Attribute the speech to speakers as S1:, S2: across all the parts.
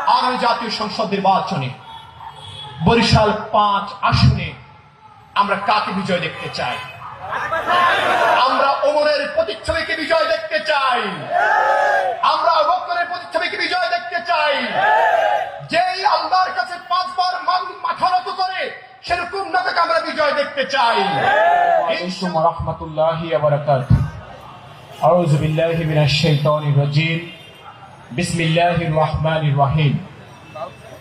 S1: আগামী জাতীয় সংসদ নির্বাচনে বরিশাল পাঁচ আসনে আমরা কাকে বিজয় দেখতে চাই আমরা ওমরের প্রতিচ্ছবিকে বিজয় দেখতে চাই আমরা বক্করের প্রতিচ্ছবিকে বিজয় দেখতে চাই যেই আল্লাহর কাছে পাঁচবার মান- মাথা নত করে সেরকম নাটক আমরা বিজয় দেখতে চাই
S2: عليكم ورحمة الله وبركاته أعوذ بالله من الشيطان الرجيم বিসমিল্লাহ রহমান রহিম।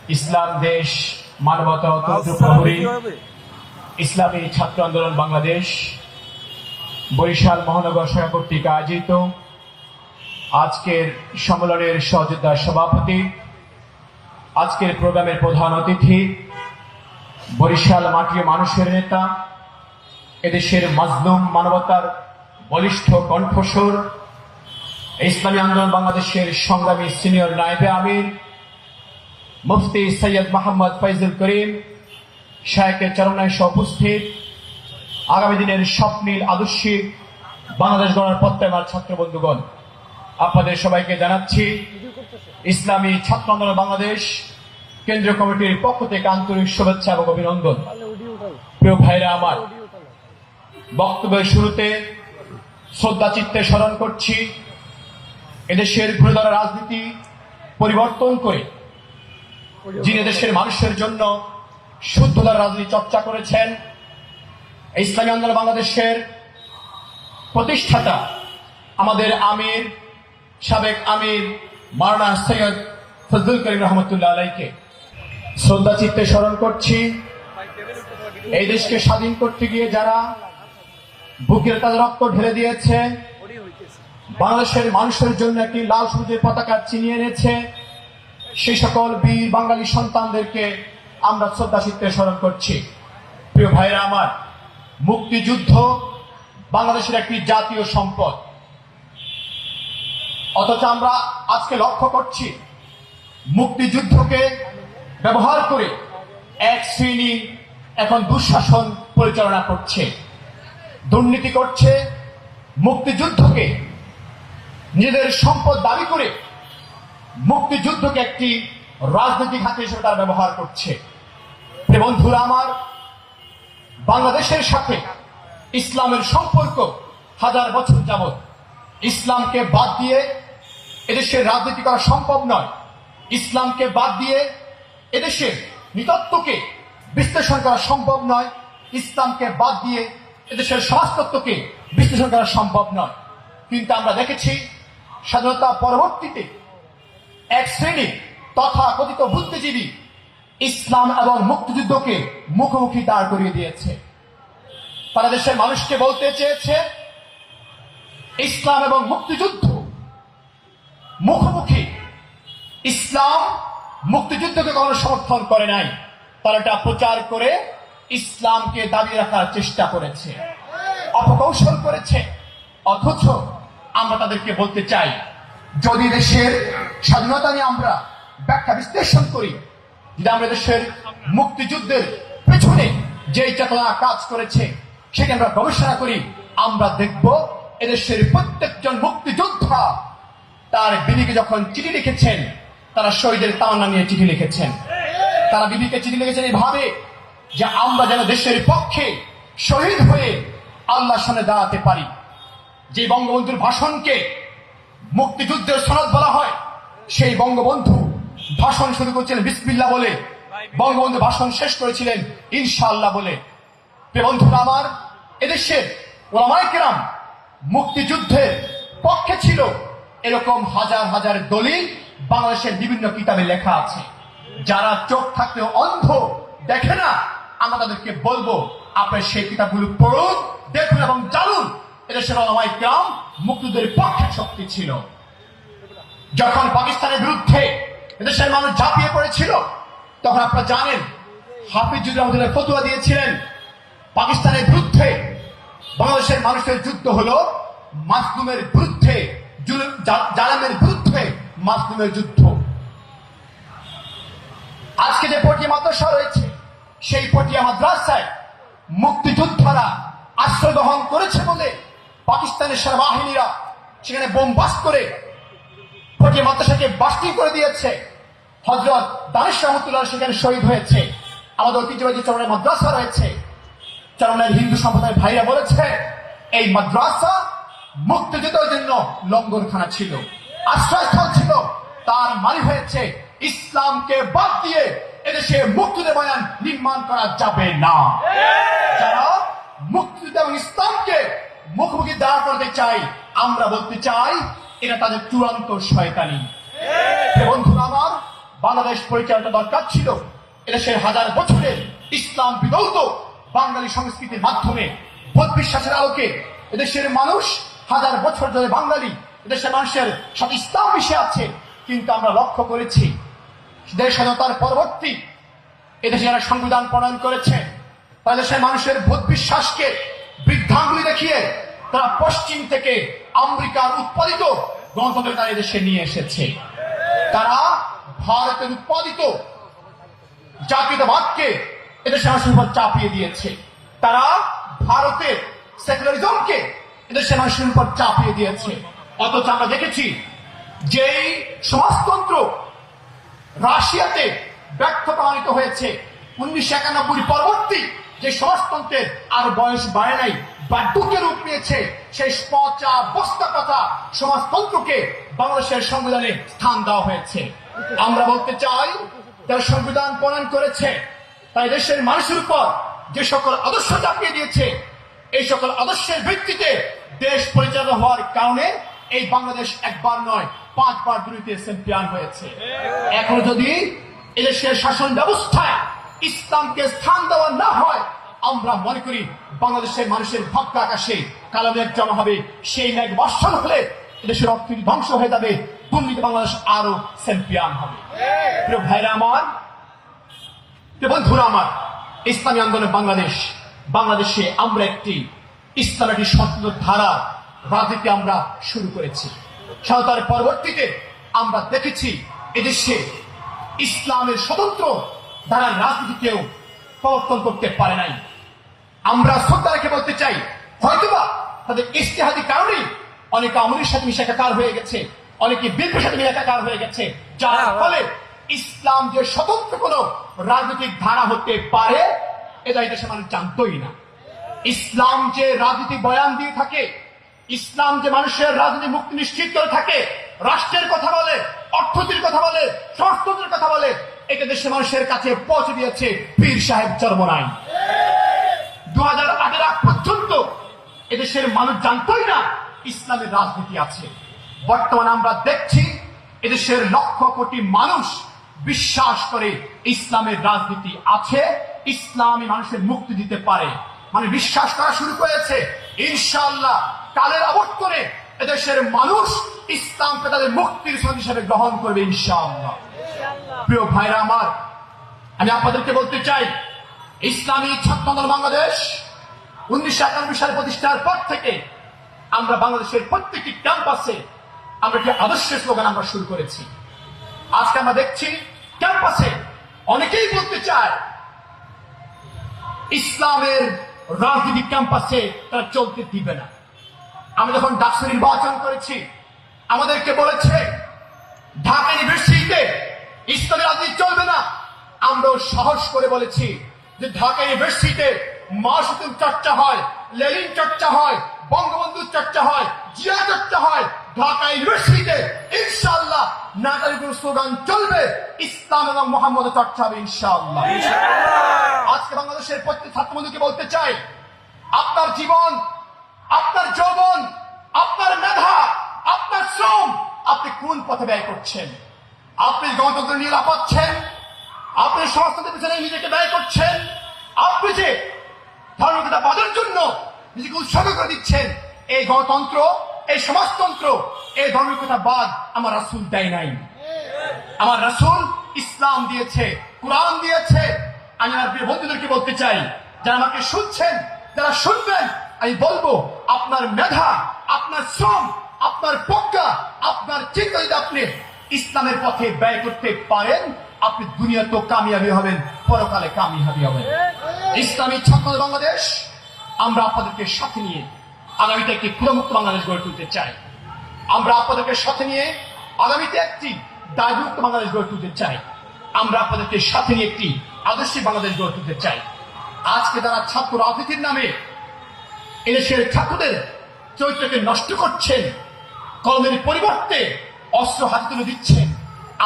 S2: ইসলাম দেশ মানবতা আচ্ছা, প্রহরী। ইসলামী ছাত্র আন্দোলন বাংলাদেশ। বরিশাল মহানগর সভা আয়োজিত আজকের সম্মেলনের সহযোদ্ধা সভাপতি আজকের প্রোগ্রামের প্রধান অতিথি বরিশাল মাটির মানুষের নেতা এদেশের মাজলুম মানবতার বলিষ্ঠ কণ্ঠস্বর ইসলামী আন্দোলন বাংলাদেশের সংগ্রামী সিনিয়র নায়েবে আমির, মুফতি সৈয়দ মোহাম্মদ ফৈজুল করিম শায়েকের চরণায় উপস্থিত। আগামী দিনের স্বপ্নীল আদর্শিক বাংলাদেশ গণার প্রত্যয়মার ছাত্র বন্ধুগণ, আপনাদের সবাইকে জানাচ্ছি, ইসলামী ছাত্র আন্দোলন বাংলাদেশ কেন্দ্রীয় কমিটির পক্ষ থেকে আন্তরিক শুভেচ্ছা এবং অভিনন্দন। প্রিয় ভাইরা আমার, বক্তব্যের শুরুতে শ্রদ্ধা চিত্তে স্মরণ করছি এদেশের ঘুরে রাজনীতি পরিবর্তন করে যিনি দেশের মানুষের জন্য শুদ্ধতার রাজনীতি চর্চা করেছেন, ইসলামী আন্দোলন বাংলাদেশের প্রতিষ্ঠাতা আমাদের আমির, সাবেক আমির মারানা সৈয়দ ফজলুল করিম রহমতুল্লাহ আলাইকে। শ্রদ্ধা চিত্তে স্মরণ করছি, এই দেশকে স্বাধীন করতে গিয়ে যারা বুকের তাদের রক্ত ঢেলে দিয়েছে বাংলাদেশের মানুষের জন্য একটি লাল সবুজের পতাকা চিনিয়ে এনেছে। সেই সকল বীর বাঙালি সন্তানদেরকে আমরা শ্রদ্ধা চিত্তে স্মরণ করছি। প্রিয় ভাইরা আমার, মুক্তিযুদ্ধ বাংলাদেশের একটি জাতীয় সম্পদ। অথচ আমরা আজকে লক্ষ্য করছি মুক্তিযুদ্ধকে ব্যবহার করে এক শ্রেণি এখন দুঃশাসন পরিচালনা করছে। দুর্নীতি করছে, মুক্তিযুদ্ধকে নিজেদের সম্পদ দাবি করে মুক্তিযুদ্ধকে একটি রাজনৈতিক হাতে হিসেবে তারা ব্যবহার করছে। বন্ধুরা আমার, বাংলাদেশের সাথে ইসলামের সম্পর্ক হাজার বছর যাবৎ ইসলামকে বাদ দিয়ে এদেশের রাজনীতি করা সম্ভব নয়। ইসলামকে বাদ দিয়ে এদেশের নৃতত্বকে বিশ্লেষণ করা সম্ভব নয়। ইসলামকে বাদ দিয়ে এদেশের সমাজতত্ত্বকে বিশ্লেষণ করা সম্ভব নয়। কিন্তু আমরা দেখেছি স্বাধীনতা পরবর্তীতে এক শ্রেণি তথা কথিত বুদ্ধিজীবী ইসলাম এবং মুক্তিযুদ্ধকে মুখোমুখি দাঁড় করিয়ে দিয়েছে। তারা দেশের মানুষকে বলতে চেয়েছে, ইসলাম এবং মুক্তিযুদ্ধ মুখোমুখি। ইসলাম মুক্তিযুদ্ধকে কখনো সমর্থন করে নাই। তারা এটা প্রচার করে ইসলামকে দাবি রাখার চেষ্টা করেছে, অপকৌশল করেছে, অথচ আমরা তাদেরকে বলতে চাই, যদি দেশের স্বাধীনতা নিয়ে আমরা ব্যাখ্যা বিশ্লেষণ করি, যদি আমরা দেশের মুক্তিযুদ্ধের পেছনে যে চেতনা কাজ করেছে, সেটা আমরা গবেষণা করি, আমরা দেখব এদেশের প্রত্যেকজন মুক্তিযোদ্ধা তার বিবিকে যখন চিঠি লিখেছেন, তারা শহীদের তাওনা নিয়ে চিঠি লিখেছেন। তারা বিবিকে চিঠি লিখেছেন এইভাবে যে আমরা যেন দেশের পক্ষে শহীদ হয়ে আল্লাহর সামনে দাঁড়াতে পারি। যে বঙ্গবন্ধুর ভাষণকে মুক্তিযুদ্ধের সনদ বলা হয়, সেই বঙ্গবন্ধু ভাষণ শুরু করেছিলেন বিসমিল্লা বলে। বঙ্গবন্ধু ভাষণ শেষ করেছিলেন ইনশাআল্লাহ বলে। বন্ধুরা আমার, এদেশের ওলামাই কেরাম মুক্তিযুদ্ধের পক্ষে ছিল এরকম হাজার হাজার দলিল বাংলাদেশের বিভিন্ন কিতাবে লেখা আছে। যারা চোখ থাকলেও অন্ধ দেখে না, আমরা তাদেরকে বলব, আপনার সেই কিতাবগুলো পড়ুন, দেখুন এবং জানুন। এদেশের ওলামাই কেরাম মুক্তিযুদ্ধের পক্ষে শক্তি ছিল। যখন পাকিস্তানের বিরুদ্ধে এদেশের মানুষ ঝাঁপিয়ে পড়েছিল, তখন আপনারা জানেন হাফিজুর রহমতুল্লাহ ফতুয়া দিয়েছিলেন। পাকিস্তানের বিরুদ্ধে বাংলাদেশের মানুষের যুদ্ধ হলো মাসলুমের বিরুদ্ধে জালেমের বিরুদ্ধে মাসলুমের যুদ্ধ। আজকে যে পটিয়া মাদ্রাসা রয়েছে, সেই পটিয়া মাদ্রাসায় মুক্তিযোদ্ধারা আশ্রয় গ্রহণ করেছে বলে পাকিস্তানের সেনাবাহিনীরা সেখানে বোম বাস করে পটিয়া মাদ্রাসাকে বাস্টিং করে দিয়েছে। হজরত দানেশ রহমতুল্লাহ সেখানে শহীদ হয়েছে। আমাদের ঐতিহ্যবাহী চরণের মাদ্রাসা রয়েছে। চরণের হিন্দু সম্প্রদায়ের ভাইরা বলেছে, এই মাদ্রাসা মুক্তিযুদ্ধের জন্য লঙ্গরখানা ছিল, আশ্রয়স্থল ছিল, তার মানে হয়েছে। ইসলামকে বাদ দিয়ে এদেশে মুক্তিযুদ্ধের বয়ান নির্মাণ করা যাবে না। যারা মুক্তিযুদ্ধ এবং ইসলামকে মুখোমুখি দাঁড় করতে চাই আমরা বলতে চাই এটা তাদের চূড়ান্ত শয়তানি। বন্ধুরা আমার বাংলাদেশ পরিচালনা দরকার ছিল। এদেশের হাজার বছরের ইসলাম বিদৌত বাঙালি সংস্কৃতির মাধ্যমে বোধ বিশ্বাসের আলোকে এদেশের মানুষ হাজার বছর ধরে বাঙালি এদেশের মানুষের সাথে ইসলাম মিশে আছে। কিন্তু আমরা লক্ষ্য করেছি দেশ স্বাধীনতার পরবর্তী এদেশে যারা সংবিধান প্রণয়ন করেছে তারা দেশের মানুষের বোধ বিশ্বাসকে বৃদ্ধাঙ্গুলি দেখিয়ে তারা পশ্চিম থেকে আমেরিকার উৎপাদিত গণতন্ত্র তারা এদেশে নিয়ে এসেছে। তারা ভারতের উৎপাদিত জাতীয়তাবাদকে এদেশে মানুষের উপর চাপিয়ে দিয়েছে। তারা ভারতের সেকুলারিজমকে এদেশের মানুষের উপর চাপিয়ে দিয়েছে। অথচ আমরা দেখেছি যেই সমাজতন্ত্র রাশিয়াতে ব্যর্থ প্রমাণিত হয়েছে। উনিশশো একানব্বই পরবর্তী যে সমাজতন্ত্রের আর বয়স বাড়ে নাই বার্ধক্যে রূপ নিয়েছে সেই পচা বস্তা কথা সমাজতন্ত্রকে বাংলাদেশের সংবিধানে স্থান দেওয়া হয়েছে। আমরা বলতে চাই, যারা সংবিধান প্রণয়ন করেছে, তাই দেশের মানুষের উপর যে সকল আদর্শ চাপিয়ে দিয়েছে, এই সকল আদর্শের ভিত্তিতে দেশ পরিচালনা হওয়ার কারণে এই বাংলাদেশ একবার নয়, পাঁচবার দুর্নীতি চ্যাম্পিয়ন হয়েছে। এখন যদি এদেশের শাসন ব্যবস্থায় ইসলামকে স্থান দেওয়া না হয়, আমরা মনে করি বাংলাদেশের মানুষের ভক্ত আকাশে কালো মেঘ জমা হবে। সেই মেঘ বর্ষণ হলে এদেশের অর্থনীতি ধ্বংস হয়ে যাবে। দুর্নীতি বাংলাদেশ আরও চ্যাম্পিয়ন হবে। ভাইরা আমার বন্ধুরা আমার, ইসলামী আন্দোলন বাংলাদেশ, বাংলাদেশে আমরা একটি ইসলামের একটি স্বতন্ত্র ধারা, রাজনীতি আমরা শুরু করেছি। স্বাধীনতার পরবর্তীতে আমরা দেখেছি এদেশে ইসলামের স্বতন্ত্র ধারার রাজনীতি কেউ প্রবর্তন করতে পারে নাই। আমরা শ্রদ্ধা রেখে বলতে চাই হয়তোবা তাদের ইস্তেহাদি কারণেই অনেকে আমলের সাথে মিশে একাকার হয়ে গেছে অনেকে বিলপের সাথে মিলে একাকার হয়ে গেছে যার ফলে ইসলাম যে স্বতন্ত্র কোন রাজনৈতিক ধারা হতে পারে এটা দেশের মানুষ জানতোই না। ইসলাম যে রাজনীতি বয়ান দিয়ে থাকে ইসলাম যে মানুষের রাজনীতি মুক্তি নিশ্চিত করে থাকে রাষ্ট্রের কথা বলে অর্থনীতির কথা বলে সংস্কৃতির কথা বলে এটা দেশের মানুষের কাছে পৌঁছে দিয়েছে পীর সাহেব চর্মনাই। দু হাজার আটের আগ পর্যন্ত এদেশের মানুষ জানতই না ইসলামের রাজনীতি আছে। বর্তমানে আমরা দেখছি এদেশের লক্ষ কোটি মানুষ বিশ্বাস করে ইসলামের রাজনীতি আছে, ইসলামী মানুষের মুক্তি দিতে পারে। মানে বিশ্বাস করা শুরু করেছে। ইনশাআল্লাহ কালের আবর্তনে এদেশের মানুষ ইসলামকে তাদের মুক্তির সঙ্গ হিসেবে গ্রহণ করবে ইনশাআল্লাহ। প্রিয় ভাইরা আমার, আমি আপনাদেরকে বলতে চাই, ইসলামী ছাত্র আন্দোলন বাংলাদেশ উনিশশো একানব্বই সালে প্রতিষ্ঠার পর থেকে আমরা বাংলাদেশের প্রত্যেকটি ক্যাম্পাসে আমরা একটি আদর্শের স্লোগান আমরা শুরু করেছি। আজকে আমরা দেখছি, ক্যাম্পাসে অনেকেই বলতে চায়, ইসলামের রাজনীতি ক্যাম্পাসে তারা চলতে দিবে না। আমি যখন ডাকসু নির্বাচন করেছি, আমাদেরকে বলেছে, ঢাকা ইউনিভার্সিটিতে ইসলামী রাজনীতি চলবে না। আমরাও সাহস করে বলেছি যে ঢাকা ইউনিভার্সিটিতে মাসুদুল চর্চা হয় লেলিন চর্চা হয় বঙ্গবন্ধুর চর্চা হয় জিয়া চর্চা হয় ঢাকা ইউনিভার্সিটিতে ইনশাআল্লাহ নাটালিগুলো স্লোগান চলবে ইসলাম এবং মোহাম্মদ চর্চা হবে ইনশাআল্লাহ। আজকে বাংলাদেশের প্রত্যেক ছাত্রবন্ধুকে বলতে চাই আপনার জীবন আপনার যৌবন আপনার মেধা আপনার শ্রম আপনি কোন পথে ব্যয় করছেন? আপনি গণতন্ত্র নিয়ে লাফাচ্ছেন, আপনি সমাজতন্ত্রের পিছনে নিজেকে ব্যয় করছেন, আপনি যে ধর্মকতা বাদের জন্য নিজেকে উৎসর্গ করে দিচ্ছেন, এই গণতন্ত্র, এই সমাজতন্ত্র, এই ধর্মিকতা বাদ আমার রাসুল দেয় নাই। আমার রাসুল ইসলাম দিয়েছে, কোরআন দিয়েছে। আমি আমার প্রিয় বন্ধুদেরকে বলতে চাই, যারা আমাকে শুনছেন, যারা শুনবেন, আমি বলব, আপনার মেধা, আপনার শ্রম, আপনার প্রজ্ঞা, আপনার চিন্তা যদি আপনি ইসলামের পথে ব্যয় করতে পারেন, আপনি দুনিয়া তো কামিয়াবি হবেন, পরকালে কামিয়াবি হবেন। ইসলামী ছাত্র বাংলাদেশ, আমরা আপনাদেরকে সাথে নিয়ে আগামীতে একটি ক্ষুদামুক্ত বাংলাদেশ গড়ে তুলতে চাই। আমরা আপনাদেরকে সাথে নিয়ে আগামীতে একটি দায়মুক্ত বাংলাদেশ গড়ে তুলতে চাই।
S1: আমরা আপনাদেরকে সাথে নিয়ে একটি আদর্শিক বাংলাদেশ গড়ে তুলতে চাই। আজকে যারা ছাত্র রাজনীতির নামে এদেশের ছাত্রদের চরিত্রকে নষ্ট করছেন, কলমের পরিবর্তে অস্ত্র হাত তুলে দিচ্ছেন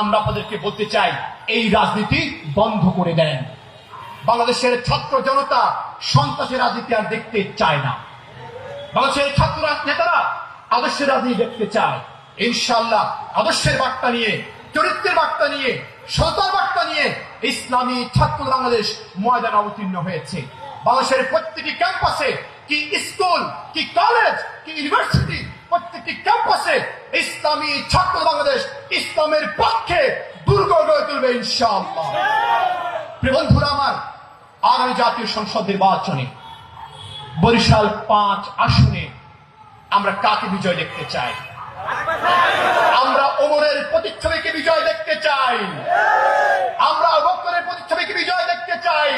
S1: আমরা আপনাদেরকে বলতে চাই, এই রাজনীতি বন্ধ করে দেন। বাংলাদেশের ছাত্র জনতা সন্ত্রাসের রাজনীতি আর দেখতে চায় না। বাংলাদেশের ছাত্র নেতারা আদর্শের রাজনীতি দেখতে চায়। ইনশাল্লাহ আদর্শের বার্তা নিয়ে, চরিত্রের বার্তা নিয়ে, সততার বার্তা নিয়ে ইসলামী ছাত্র বাংলাদেশ ময়দানে অবতীর্ণ হয়েছে। বাংলাদেশের প্রত্যেকটি ক্যাম্পাসে কি স্কুল, কি কলেজ, কি ইউনিভার্সিটি প্রত্যেকটি ক্যাম্পাসে ইসলামী ছাত্র বাংলাদেশ ইসলামের পক্ষে দুর্গ গড়ে তুলবে ইনশাআল্লাহ। আমার আগামী জাতীয় সংসদ নির্বাচনে বরিশাল পাঁচ আসনে আমরা কাকে বিজয় দেখতে চাই? আমরা ওমরের প্রতিচ্ছবিকে বিজয় দেখতে চাই আমরা বক্করের প্রতিচ্ছবিকে বিজয় দেখতে চাই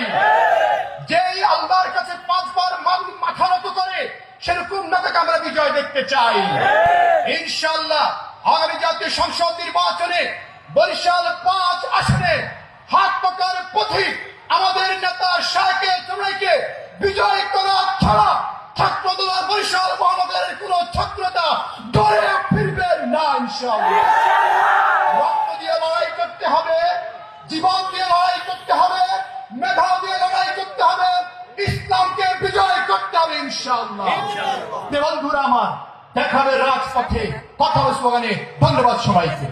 S1: যেই আল্লাহর কাছে পাঁচবার মান- মাথা নত করে সেরকম আমরা বিজয় দেখতে চাই। ইনশাল্লাহ আগামী জাতীয় সংসদ নির্বাচনে বরিশাল পাঁচ আসনে হাত পাকার পথিক আমাদের নেতা শাহকে তোমরাকে বিজয় করা ছাড়া ছাত্র দলের বরিশাল মহানগরের কোন ছাত্রতা দলে ফিরবে না ইনশাল্লাহ রক্ত দিয়ে লড়াই করতে হবে জীবন দিয়ে লড়াই ইনশাআল্লাহ। বন্ধুরা আমার। দেখাবে রাজপথে। কথা স্লোগানে ধন্যবাদ সবাইকে।